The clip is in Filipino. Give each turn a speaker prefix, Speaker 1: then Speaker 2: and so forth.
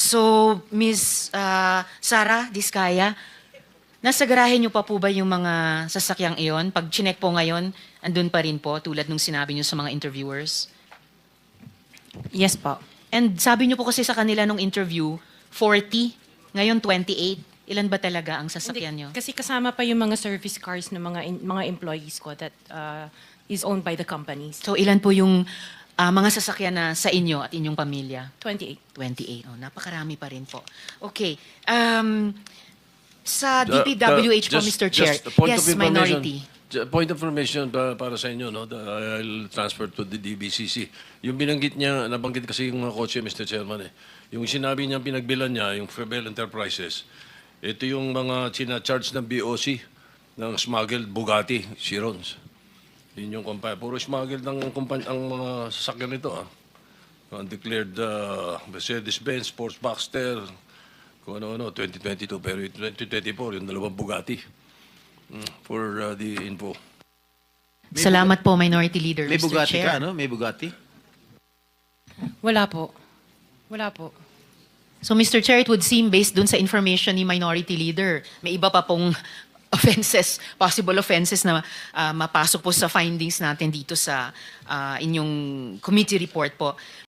Speaker 1: So, Miss ah, Sara Diskaya, nasa garahe niyo pa po ba yung mga sasakyang iyon? Pag chinek po ngayon, andun pa rin po tulad nung sinabi niyo sa mga interviewers?
Speaker 2: Yes po.
Speaker 1: And sabi niyo po kasi sa kanila nung interview, 40, ngayon 28. Ilan ba talaga ang sasakyan niyo?
Speaker 2: Kasi kasama pa yung mga service cars ng mga in- mga employees ko that uh, is owned by the companies.
Speaker 1: So, ilan po yung ah, mga sasakyan na sa inyo at inyong pamilya?
Speaker 2: 28.
Speaker 1: 28. Oh, napakarami pa rin po. Okay. Um, sa
Speaker 3: Uh,
Speaker 1: DPWH
Speaker 3: uh,
Speaker 1: po,
Speaker 3: just-
Speaker 1: Mr. Chair.
Speaker 3: just a point
Speaker 1: yes,
Speaker 3: of information.
Speaker 1: minority.
Speaker 3: Ju- Point of information pa- para sa inyo, no? The- I'll transfer to the DBCC. Yung binanggit niya, nabanggit kasi yung mga kotse, Mr. Chairman, eh. Yung sinabi niya, pinagbilan niya, yung Febel Enterprises, ito yung mga charge ng BOC ng smuggled Bugatti, Chirons. Yun yung kumpanya. Puro smuggled ng kumpanya, ang mga sasakyan nito, ah. Undeclared uh, Mercedes-Benz, Sports Baxter, kung ano-ano, 2022. Pero yung 2024, yung dalawang Bugatti. Mm, for uh, the info.
Speaker 1: Salamat po, Minority Leader,
Speaker 4: May
Speaker 1: Mr.
Speaker 4: Bugatti
Speaker 1: Chair.
Speaker 4: ka, no? May Bugatti?
Speaker 2: Wala po. Wala po.
Speaker 1: So, Mr. Chair, it would seem based dun sa information ni Minority Leader, may iba pa pong offenses, possible offenses na ah, mapasok po sa findings natin dito sa ah, inyong committee report po.